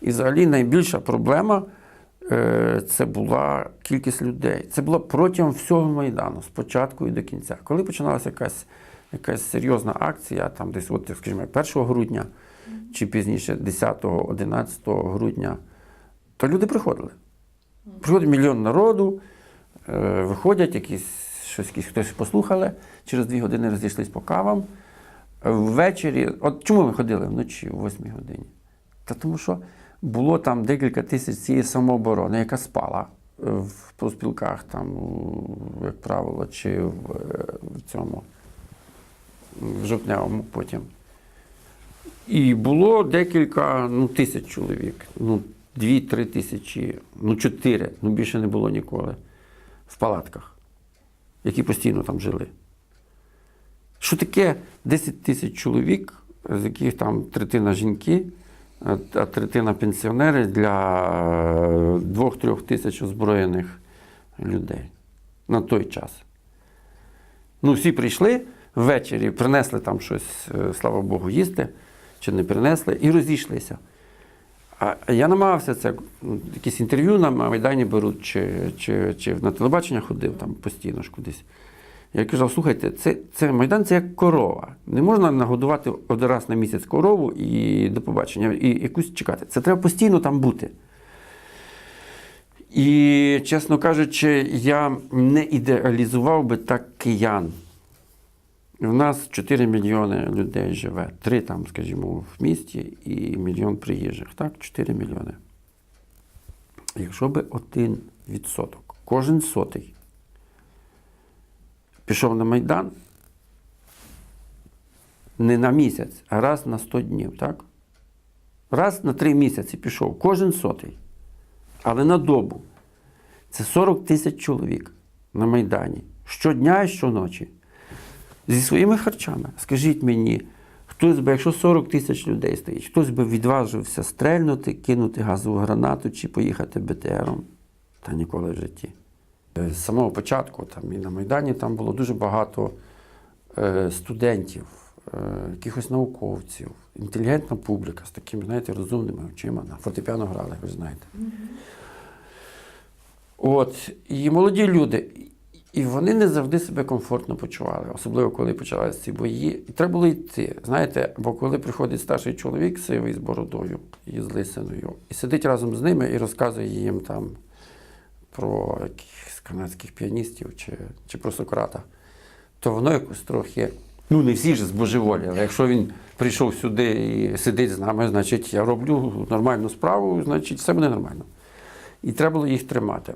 І взагалі найбільша проблема е, це була кількість людей. Це було протягом всього Майдану, з початку і до кінця. Коли починалася якась, якась серйозна акція, там десь, от, скажімо, 1 грудня чи пізніше 10-11 грудня, то люди приходили. Приходить мільйон народу, е, виходять, якісь, щось якісь хтось послухали, через дві години розійшлись по кавам. Ввечері, от чому ми ходили вночі о 8 годині? Та тому що було там декілька тисяч цієї самооборони, яка спала е, в профспілках, там, як правило, чи в, е, в цьому в жовтневому потім. І було декілька ну, тисяч чоловік. Ну, дві-три тисячі, ну чотири, ну більше не було ніколи в палатках, які постійно там жили. Що таке 10 тисяч чоловік, з яких там третина жінки, а третина пенсіонери для е, двох-трьох тисяч озброєних людей на той час. Ну, всі прийшли ввечері, принесли там щось, е, слава Богу, їсти, чи не принесли, і розійшлися. А а я намагався це, ну, якісь інтерв'ю на Майдані беруть, чи, чи, чи на телебачення ходив там постійно ж кудись. Я казав, слухайте, це, це Майдан це як корова. Не можна нагодувати один раз на місяць корову і до побачення, і якусь чекати. Це треба постійно там бути. І, чесно кажучи, я не ідеалізував би так киян. У нас 4 мільйони людей живе, 3 там, скажімо, в місті і мільйон приїжджих. Так, 4 мільйони. Якщо би один відсоток, кожен сотий пішов на Майдан не на місяць, а раз на 100 днів, так? Раз на 3 місяці пішов, кожен сотий. Але на добу. Це 40 тисяч чоловік на Майдані. Щодня і щоночі. Зі своїми харчами. Скажіть мені, хтось би, якщо 40 тисяч людей стоїть, хтось би відважився стрельнути, кинути газову гранату чи поїхати БТРом? Та ніколи в житті. Е, З самого початку там, і на Майдані там було дуже багато е, студентів, е, якихось науковців, інтелігентна публіка з такими, знаєте, розумними очима. На фортепіано грали, ви знаєте. От, і молоді люди. І вони не завжди себе комфортно почували, особливо коли почалися ці бої. І треба було йти. Знаєте, бо коли приходить старший чоловік сивий з бородою і з лисиною, і сидить разом з ними і розказує їм там про якихось канадських піаністів чи, чи про Сократа, то воно якось трохи. Ну, не всі ж збожеволіли. Якщо він прийшов сюди і сидить з нами, значить я роблю нормальну справу, значить все буде нормально. І треба було їх тримати.